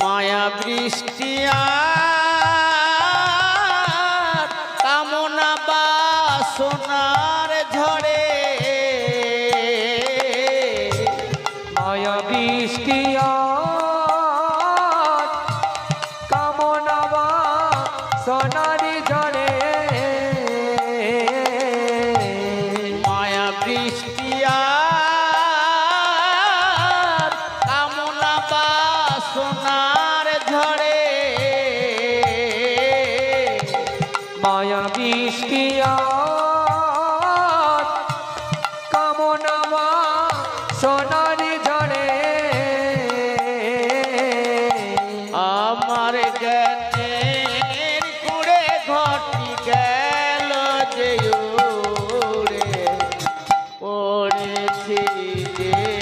মায়া বৃষ্টি কামনা বাসনার ঝড়ে সোনারি ঝড়ে আমার জ্ঞানের কুড়ে ঘটি গেল যে উড়ে পড়েছি যে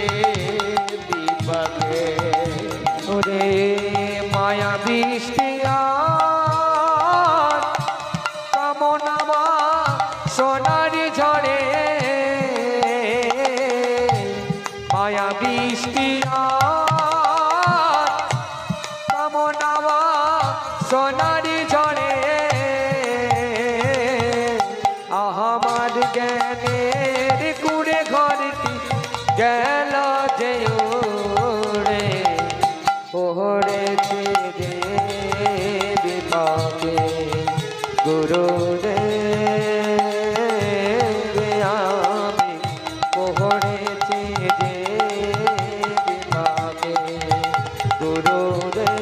মায়া বৃষ্টি গুরুদেব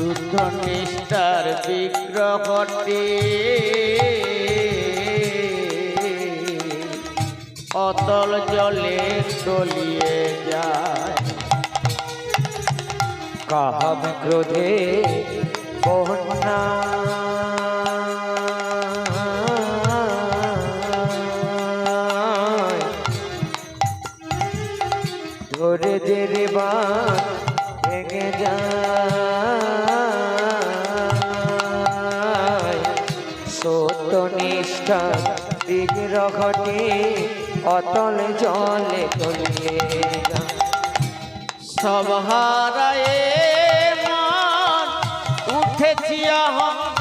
শুদ্ধ নিষ্ঠার বিগ্রহটি। অতল জলে তলিয়ে যায়। কাহ ক্রোধে বন্যা নিষ্ঠা বিগ্রহটি অতল জলে তলিয়ে সব হারায়ে উঠেছি অহংকারের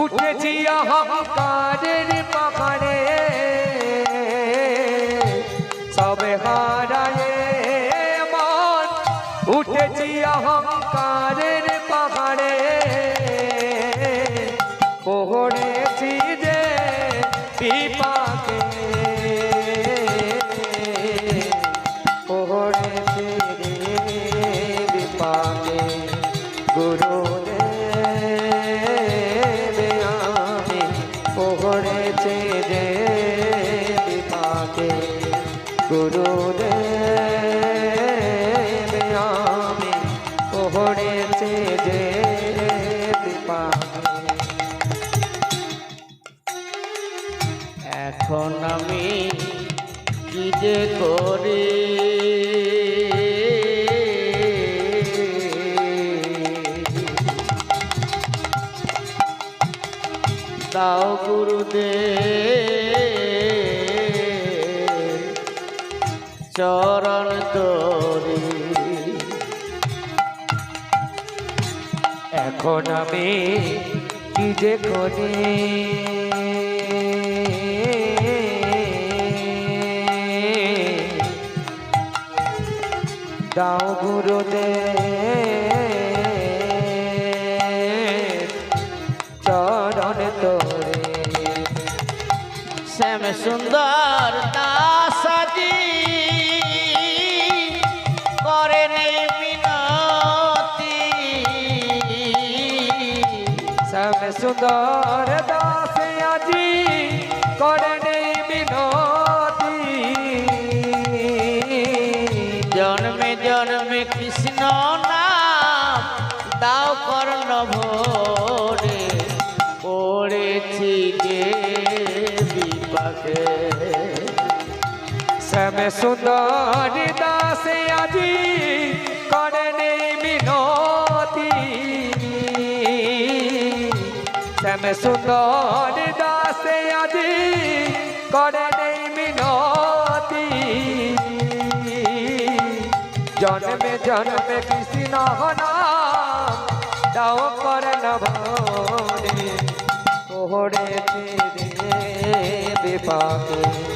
উঠেছি অহংকারের পাহাড়ে। সবে হারায়ে মন উঠেছি অহংকারের পাহাড়ে। পড়েছি যে বিপাকে পড়েছে যে বিপাকে গুরুদেব আমি পড়েছে যে বিপাকে এখন আমি কি যে করি? দাও গুরুদেব। চরণ তরি। এখন আমি কি যে করি? দাও গুরুদেব। সুন্দর দাসাজি করেন মিনতি। শ্যাম সুন্দর দাস আজি করে নেই মিনতি। জন্মে জন্মে কৃষ্ণ নাম দাও কর্ণ ভোরে সুন্দর দাস আজি করে নেই মিনতি শ্যাম সুন্দর দাস আজি করে নেই মিনতি জন্মে জন্মে কৃষ্ণ নাম দাও করে নভরে কোহড়েছে রে বিপাকে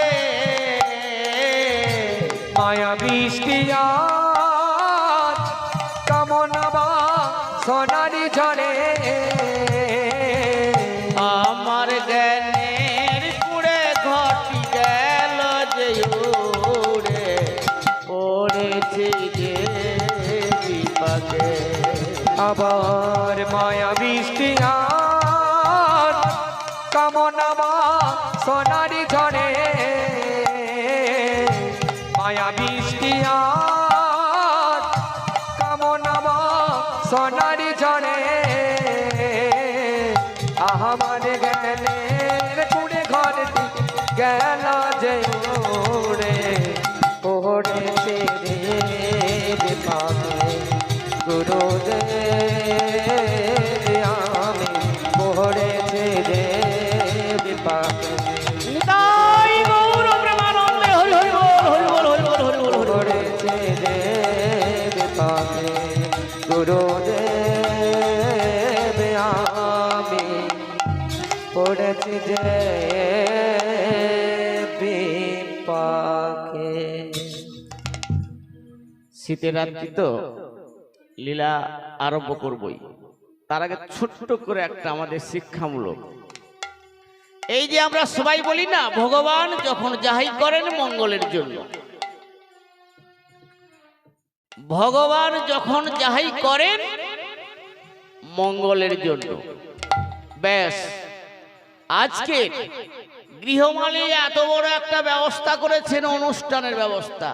আবার মায়া বৃষ্টিয়া কামনাবা সোনারি ঝরে। মায়া বৃষ্টিয়া কামনাবা সোনারি ঝরে। আমার জ্ঞানের কুড়ে ঘরটি গেল যে ওরে। ওরে তেরে পাবে। গুরুদেব শীতের রাত্রি তো লীলা আরম্ভ করবই। তার আগে ছোট্ট করে একটা আমাদের শিক্ষামূলক। এই যে আমরা সবাই বলি না, ভগবান যখন যাহাই করেন মঙ্গলের জন্য। ভগবান যখন যাহাই করেন মঙ্গলের জন্য। ব্যাস, আজকে গৃহমালী এত বড় একটা ব্যবস্থা করেছেন, অনুষ্ঠানের ব্যবস্থা।